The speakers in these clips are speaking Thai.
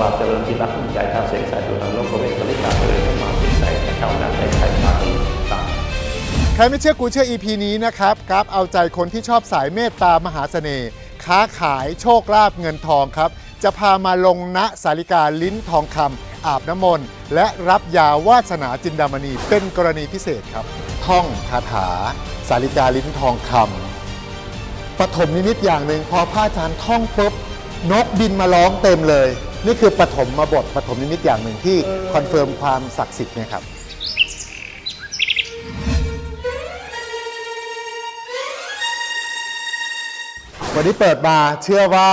วัสดิ์เจริญจิตรักภูมิใจทางเสียงสายดูทางโลกโลกบริกาเลยมาพิสัยเจ้าหน้าที่ไทยมาดีตามใครไม่เชื่อกูเชื่อ EP นี้นะครับกราฟเอาใจคนที่ชอบสายเมตตามหาเสน่ห์ค้าขายโชคลาภเงินทองครับ จะพามาลงณสาริกาลิ้นทองคำอาบน้ำมนต์และรับยาวาสนาจินดามณีเป็นกรณีพิเศษครับ ท่องคาถา สาริกาลิ้นทองคำปฐมนิมิตอย่างหนึ่งพอพระอาจารย์ท่องปุ๊บนกบินมาร้องเต็มเลย นี่คือปฐมมาบทปฐมนิมิตอย่างหนึ่งที่คอนเฟิร์มความศักดิ์สิทธิ์เนะครับ วันนี้เปิดมาเชื่อว่า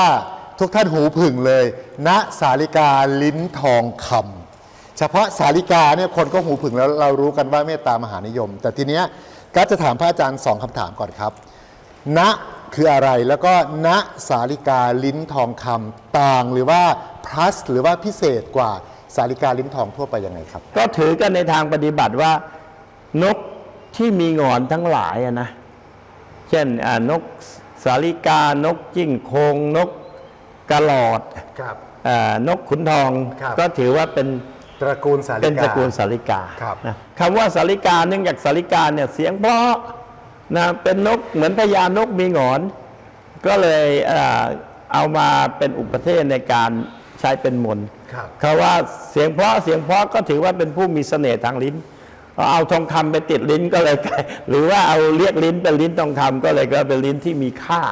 ทุกท่านหูผึ่งเลย ณสาริกาลิ้นทองคำเฉพาะสาริกาเนี่ยคนก็หูผึ่งแล้วเรารู้กันว่าเมตตามหานิยม แต่ทีเนี้ยก็จะถามพระอาจารย์สองคำถามก่อนครับ ณคืออะไรแล้วก็ณสาริกาลิ้นทองคำต่างหรือว่า plus หรือว่าพิเศษกว่าสาริกาลิ้นทองทั่วไปยังไงครับ ก็ถือกันในทางปฏิบัติว่านกที่มีหงอนทั้งหลายอะนะ เช่นอ่านกสาลิกานกจิ้งโคงนกกระหลอดครับ อ่านกขุนทอง ครับ ก็ถือว่าเป็นตระกูลสาริกา เป็นตระกูลสาลิกาครับ นะคำว่าสาลิกาเนื่องจากสาลิกาเนี่ยเสียงเพราะนะเป็นนกเหมือนพญานกมีหงอน ก็เลยอ่าเอามาเป็นอุปเทศในการ ใช้เป็นมนต์ครับคำว่าเสียงเพราะเสียงเพราะก็ถือว่าเป็นผู้มีเสน่ห์ทางลิ้นเอาเอาทองคำไปติดลิ้นก็เลยกลายหรือว่าเอาเรียกลิ้นเป็นลิ้นทองคำก็เลยก็เป็นลิ้นที่มีค่า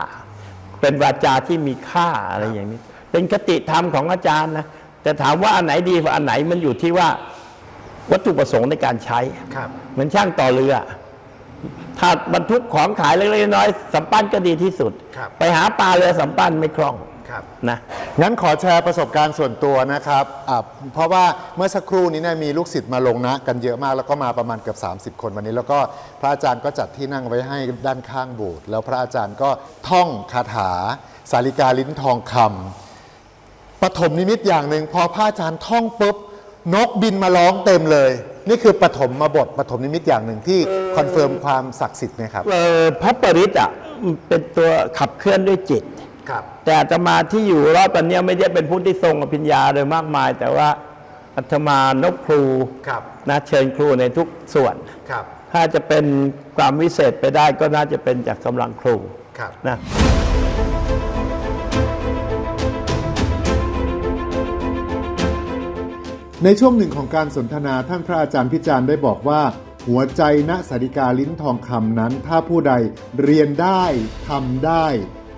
เป็นวาจาที่มีค่าอะไรอย่างนี้ เป็นคติธรรมของอาจารย์นะแต่ถามว่าอันไหนดีกว่าอันไหนมันอยู่ที่ว่าวัตถุประสงค์ในการใช้ ครับ เหมือนช่างต่อเรือ ถ้าบรรทุกของขายเล็กๆน้อยๆสัมปั้นก็ดีที่สุด ครับ ไปหาปลาเรือสัมปั้นไม่คล่อง ครับ นะ งั้นขอแชร์ประสบการณ์ส่วนตัวนะครับอะเพราะว่าเมื่อสักครู่นี้เนี่ยมีลูกศิษย์มาลงนะ กันเยอะมากแล้วก็มาประมาณเกือบ 30 คนวันนี้ แล้วก็พระอาจารย์ก็จัดที่นั่งไว้ให้ด้านข้างโบสถ์แล้วพระอาจารย์ก็ท่องคาถา สาริกาลิ้นทองคำปฐมนิมิตอย่างหนึ่งพอพระอาจารย์ท่องปุ๊บนกบินมาร้องเต็มเลย นี่คือปฐมมาบทปฐมนิมิตอย่างหนึ่งที่คอนเฟิร์มความศักดิ์สิทธิ์นะครับ เอ่อพระปริตอะเป็นตัวขับเคลื่อนด้วยจิตครับ แต่อาตมาที่อยู่รอบตอนเนี้ยไม่ได้เป็นผู้ที่ทรงอภิญญาโดยมากมาย แต่ว่าอาตมานกครูครับนะเชิญครูในทุกส่วนครับถ้าจะเป็นความวิเศษไปได้ก็น่าจะเป็นจากกำลังครูครับนะในช่วงหนึ่งของการสนทนาท่านพระอาจารย์พิจารณ์ได้บอกว่า หัวใจณสาริกาลิ้นทองคำนั้น ถ้าผู้ใดเรียนได้ทำได้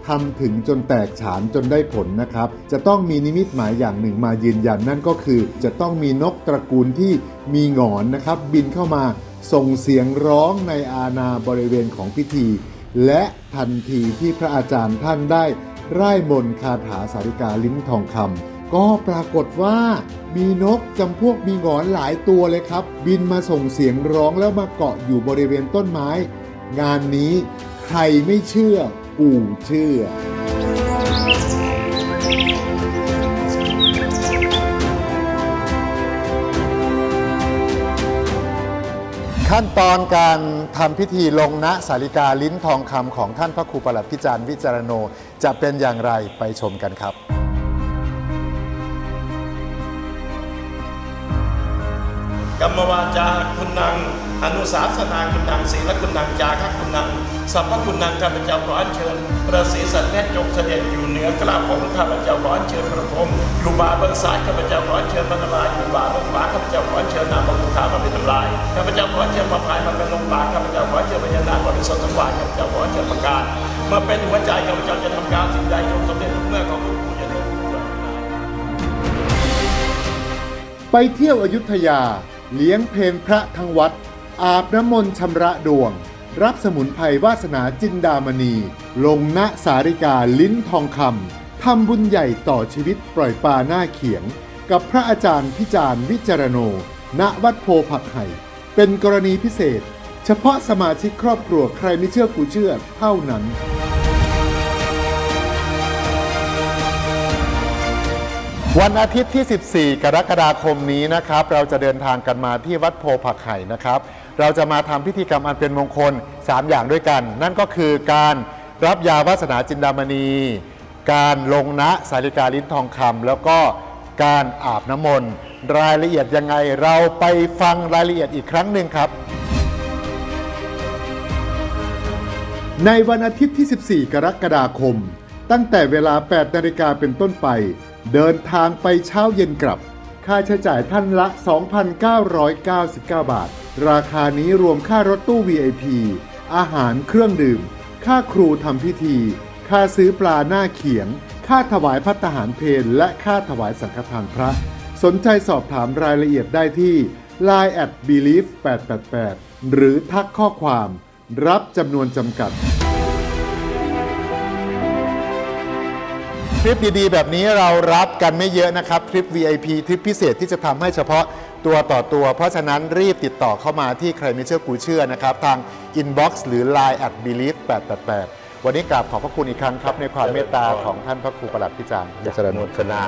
ทำถึงจนแตกฉานจนได้ผลนะครับ จะต้องมีนิมิตหมายอย่างหนึ่งมายืนยันนั่นก็คือ จะต้องมีนกตระกูลที่มีหงอนนะครับ บินเข้ามาส่งเสียงร้องในอาณาบริเวณของพิธี และทันทีที่พระอาจารย์ท่านได้ไร่มนคาถาสาริกาลิ้นทองคำก็ปรากฏว่ามีนกจำพวกมีหงอนหลายตัวเลยครับ บินมาส่งเสียงร้องแล้วมาเกาะอยู่บริเวณต้นไม้ งานนี้ใครไม่เชื่อ กูเชื่อ ขั้นตอนการทำพิธีลงณสาริกาลิ้นทองคำของท่านพระครูประหลัดพิจารณ์วิจารโน จะเป็นอย่างไรไปชมกันครับ กรรมวาจาคุณนังอนุสาสนาคุณนังศีลคุณนังจาคะคุณนังสัพพคุณนังข้าพเจ้าขออัญเชิญพระศรีสันเพชรจงเสด็จอยู่เหนือกระผมข้าพเจ้าขออัญเชิญพระพรหมอยู่บ่าเบื้องซ้ายข้าพเจ้าขออัญเชิญพระนารายณ์อยู่บ่าเบื้องขวาข้าพเจ้าขออัญเชิญนามพระพุทธามาเป็นน้ำลายข้าพเจ้าขออัญเชิญพระพายมาเป็นลมปาณข้าพเจ้าขออัญเชิญพญานาคบริสุทธิ์ทั้งหลายข้าพเจ้าขออัญเชิญประการเมื่อเป็นหัวใจข้าพเจ้าจะทำการสิ่งใดจงสำเร็จทุกเมื่อของผู้เจริญไปเที่ยวอยุธยา เลี้ยงเพลพระทั้งวัด อาบน้ำมนต์ชำระดวง รับสมุนไพรวาสนาจินดามณี ลงณสาริกาลิ้นทองคำทำบุญใหญ่ต่อชีวิตปล่อยปลาหน้าเขียง กับพระอาจารย์พิจารณ์วิจารโน ณวัดโพผักไห่เป็นกรณีพิเศษ เฉพาะสมาชิกครอบครัวใครไม่เชื่อกูเชื่อเท่านั้น วันอาทิตย์ที่ 14 กรกฎาคมนี้นะครับ เราจะเดินทางกันมาที่วัดโพผักไห่นะครับ เราจะมาทำพิธีกรรมอันเป็นมงคล 3 อย่างด้วยกัน นั่นก็คือการรับยาวาสนาจินดามณี การลงณสาริกาลิ้นทองคำแล้วก็การอาบน้ำมนต์รายละเอียดยังไงเราไปฟังรายละเอียดอีกครั้งหนึ่งครับ ในวันอาทิตย์ที่ 14 กรกฎาคม ตั้งแต่เวลา 8 นาฬิกาเป็นต้นไป เดินทางไปเช้าเย็นกลับ ค่าใช้จ่ายท่านละ 2,999 บาท ราคานี้รวมค่ารถตู้ VIP อาหารเครื่องดื่ม ค่าครูทำพิธี ค่าซื้อปลาหน้าเขียง ค่าถวายพัตหารเพลและค่าถวายสังฆทานพระ สนใจสอบถามรายละเอียดได้ที่ line at believe 888หรือทักข้อความ รับจำนวนจำกัด ทริปดีๆ แบบนี้เรารับกันไม่เยอะนะครับทริป VIP ทริปพิเศษที่จะทำให้เฉพาะตัวต่อตัว เพราะฉะนั้นรีบติดต่อเข้ามาที่ใครไม่เชื่อกูเชื่อนะครับ ทาง Inbox หรือ Line at belief 888 วันนี้กราบขอบพระคุณอีกครั้งครับ ในความเมตตาของท่านพระครูประหลัดพิจารณ์จะสนุนสนา